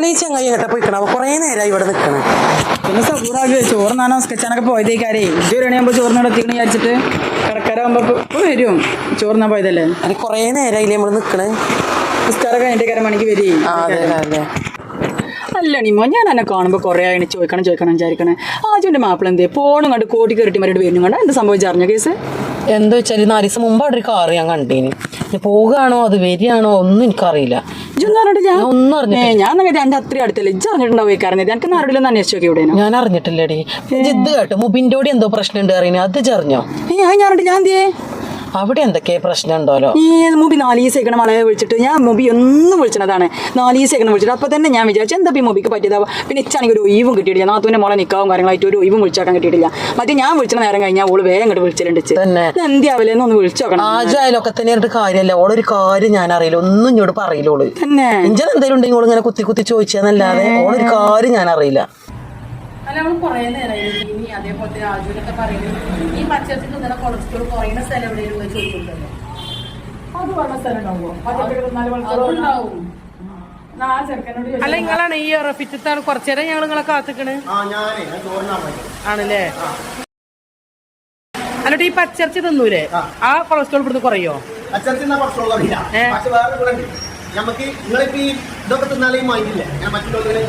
അല്ല ഈ ചങ്ങായി എങ്ങോട്ടാ പോയിക്കണം കൊറേ നേരമായി ഇവിടെ നിൽക്കണേ പിന്നെ സബൂറാകെ ചോറ് നാനോ സ്കെച്ചാനൊക്കെ പോയതേക്കാരേ. ഒരു മണിയാകുമ്പോൾ ചോറിനോട് എത്തിക്കണ വിചാരിച്ചിട്ട് കടക്കാരാകുമ്പോൾ ഇപ്പോൾ വരും. ചോറിനാ പോയതല്ലേ? അത് കുറേ നേരമായില്ലേ നമ്മൾ നിൽക്കണേ നിസ്കാരൊക്കെ അതിന്റെ കര മണിക്ക് വരേ. ആ അതെ അതെ അല്ല നിമോ ഞാൻ എന്നെ കാണുമ്പോൾ കുറേ ആയിട്ട് ചോദിക്കണം ചോദിക്കണം വിചാരിക്കണേ. ആജുവിന്റെ മാപ്പിള എന്തേ പോണും കണ്ട് കോടി കയറിട്ട് മരുടെ വരുന്നു കണ്ട എന്ത് സംഭവിച്ചറിഞ്ഞ കേസ് എന്താ വെച്ചാൽ നാല് ദിവസം മുമ്പ് അവിടെ ഒരു കാറ് ഞാൻ കണ്ടീന്. പോകുകയാണോ അത് വരികയാണോ? ഒന്നും എനിക്കറിയില്ല. ഞാൻ ഞാൻ ഒന്നും അറിഞ്ഞേ ഞാൻ എന്റെ അത്രയും അടുത്തില്ല? ഇജ്ജ് അറിഞ്ഞിട്ടുണ്ടാവും കാരണം എനിക്ക് ആരുടെ അന്വേഷിച്ചു നോക്കി ഇവിടെ ഞാൻ അറിഞ്ഞിട്ടില്ലടി. ഇത് കേട്ടോ. മുബിന്റെ കൂടി എന്തോ പ്രശ്നം ഉണ്ട് അറിയുന്നത് അത് ചെറിഞ്ഞോ ഞാൻ ഞാനുണ്ട് ഞാൻ എന്തിയേ അവിടെ എന്തൊക്കെ പ്രശ്നം ഉണ്ടല്ലോ ഈ മുബി നാല് ദിവസം മളയെ വിളിച്ചിട്ട് ഞാൻ മുബി ഒന്നും വിളിച്ചതാണ്. നാല് ദിവസം വിളിച്ചിട്ട്. അപ്പൊ തന്നെ ഞാൻ വിചാരിച്ചു എന്താ ഈ മുബിക്ക് പറ്റിയതാ? പിന്നെ ഇച്ചാണെങ്കിൽ ഒരു ഒഴിവും കിട്ടിയിട്ടില്ല. നാത്തൂന്റെ മോളെ നിൽക്കാവും കാര്യങ്ങളായിട്ട് ഒരു ഒഴിവും വിളിച്ചാക്കാൻ കിട്ടിയിട്ടില്ല. മറ്റേ ഞാൻ വിളിച്ച നേരം കഴിഞ്ഞാൽ ഓൾ വേഗം ഇങ്ങോട്ട് വിളിച്ചിട്ടുണ്ട്. എന്തിയാവില്ലേ ഒന്ന് വിളിച്ചു നോക്കണം. ആജു അയലൊക്കെ തന്നെ ഒരു കാര്യമല്ല ഓളൊരു കാര്യം ഞാൻ അറിയില്ല ഒന്നും ഇങ്ങോട്ട് പറയില്ല ഓൾ. തന്നെ. ഇഞ്ചൻ എന്തെങ്കിലും ഉണ്ടെങ്കിൽ ഓൾ ഇങ്ങനെ കുത്തി കുത്തി ചോദിച്ചാന്നല്ലാതെ ഓളൊരു കാര്യം ഞാൻ അറിയില്ല അല്ല നമ്മൾ കുറേ നേരമായി ഇനി അതേപോലെ രാജുവിനൊക്കെ പറയുന്നു പറയുന്നത് ഈ പച്ചരത്തിൽ നിന്ന കൊളസ്ട്രോൾ കുറയുന്ന സ്ഥലം എവിടെയുള്ള ചോദിച്ചിട്ടുണ്ടല്ലോ അത് പറഞ്ഞ സ്ഥലം ഉണ്ടാവുമോ? അതുണ്ടാവും ആ ചെറുക്കനോട് അല്ല നിങ്ങളാണ് ഈ ഉറപ്പിച്ചിട്ടാണ് കുറച്ചേരം ഞങ്ങൾ നിങ്ങളെ കാത്തിക്കണ്? ആണല്ലേ? എന്നിട്ട് ഈ പച്ചർച്ചി തിന്നൂലേ? ആ. കൊളസ്ട്രോൾ ഇവിടുന്ന് കുറയോ? അച്ചടക്കുന്ന കൊളസ്ട്രോൾ അറിയില്ല പക്ഷെ വേറെ കൂടെ നമുക്ക് നിങ്ങളിപ്പോ ഈ ഇതൊക്കെ തിന്നാലേ മൈൻഡില്ല ഞാൻ മറ്റുള്ളവരെ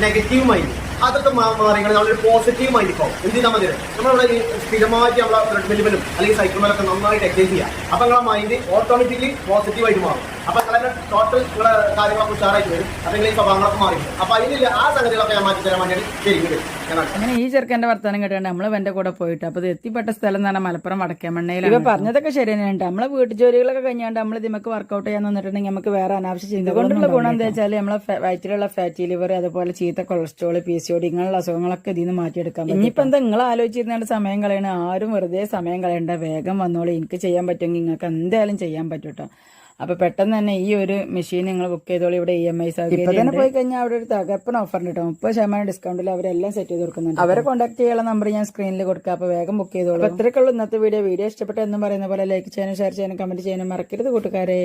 നെഗറ്റീവ് മൈൻഡ് അതൊക്കെ മാ- മാറി നിങ്ങൾ നമ്മളൊരു പോസിറ്റീവ് മൈൻഡ് ഇപ്പോൾ എന്ത് ചെയ്താൽ മതി? നമ്മളിവിടെ സ്ഥിരമായിട്ട് നമ്മളെ ബ്ലഡ് മെലിമലും അല്ലെങ്കിൽ സൈക്കിളിലൊക്കെ നന്നായിട്ട് എക്സൈസ് ചെയ്യുക അപ്പം നമ്മളെ മൈൻഡ് ഓട്ടോമാറ്റിക്കലി പോസിറ്റീവായിട്ട് മാറും. അപ്പൊ നിങ്ങളെ ടോട്ടൽ നിങ്ങളെ കാര്യങ്ങളൊക്കെ ഉഷാറായിട്ട് വരും. അല്ലെങ്കിൽ ഈ സ്വഭാവങ്ങളൊക്കെ മാറി അപ്പൊ അതിനില്ല ആ സംഗതികളൊക്കെ ഞാൻ മാറ്റി തരാൻ വേണ്ടിയിട്ട് ശരിക്കും അങ്ങനെ ഈ ചെറുക്കന്റെ വർത്തമാനം കേട്ടാണ്ട് നമ്മൾ എന്റെ കൂടെ പോയിട്ട് അപ്പൊ എത്തിപ്പെട്ട സ്ഥലം എന്ന് പറഞ്ഞാൽ മലപ്പുറം വടക്കേമണ്ണയിൽ ഇവ പറഞ്ഞതൊക്കെ ശരി തന്നെയുണ്ട് നമ്മളെ വീട്ടു ജോലികളൊക്കെ കഴിഞ്ഞാണ്ട് നമ്മൾ ഇതിമക്ക് വർക്കൗട്ട് ചെയ്യാൻ നിന്നിട്ടുണ്ടെങ്കിൽ നമുക്ക് വേറെ അനാവശ്യ ചിന്ത കൊണ്ടുള്ള ഗുണം എന്താ വെച്ചാൽ നമ്മളെ വയറ്റിലുള്ള ഫാറ്റി ലിവർ അതുപോലെ ചീത്ത cholesterol P C O D ഇങ്ങനെയുള്ള അസുഖങ്ങളൊക്കെ ഇതിൽ നിന്ന് മാറ്റിയെടുക്കാൻ പറ്റും ഇനിയിപ്പോ എന്താ നിങ്ങൾ ആലോചിച്ചിരുന്ന സമയം കളയണ? ആരും വെറുതെ സമയം കളയണ്ട. വേഗം വന്നോളൂ. എനിക്ക് ചെയ്യാൻ പറ്റുമെങ്കിൽ നിങ്ങൾക്ക് എന്തായാലും ചെയ്യാൻ പറ്റും കേട്ടോ. അപ്പൊ പെട്ടെന്ന് തന്നെ ഈ ഒരു മെഷീൻ നിങ്ങൾ ബുക്ക് ചെയ്തോളൂ. ഇവിടെ ഇ എം ഐ ഇപ്പൊ തന്നെ പോയി കഴിഞ്ഞാൽ അവിടെ ഒരു തകർപ്പൻ ഓഫർ കേട്ടോ മുപ്പത് ശതമാനം ഡിസ്കൗണ്ടിൽ അവരെല്ലാം സെറ്റ് ചെയ്ത് കൊടുക്കുന്നുണ്ട്. അവരെ കോൺടാക്ട് ചെയ്യാനുള്ള നമ്പർ ഞാൻ സ്ക്രീനിൽ കൊടുക്കുക അപ്പൊ വേഗം ബുക്ക് ചെയ്തോളൂ. അത്രയ്ക്കുള്ള ഇന്നത്തെ വീഡിയോ വീഡിയോ ഇഷ്ടപ്പെട്ട എന്നും പറയുന്ന പോലെ ലൈക്ക് ചെയ്യാനും ഷെയർ ചെയ്യാനും കമന്റ് ചെയ്യാനും മറക്കരുത് കൂട്ടുകാരെ.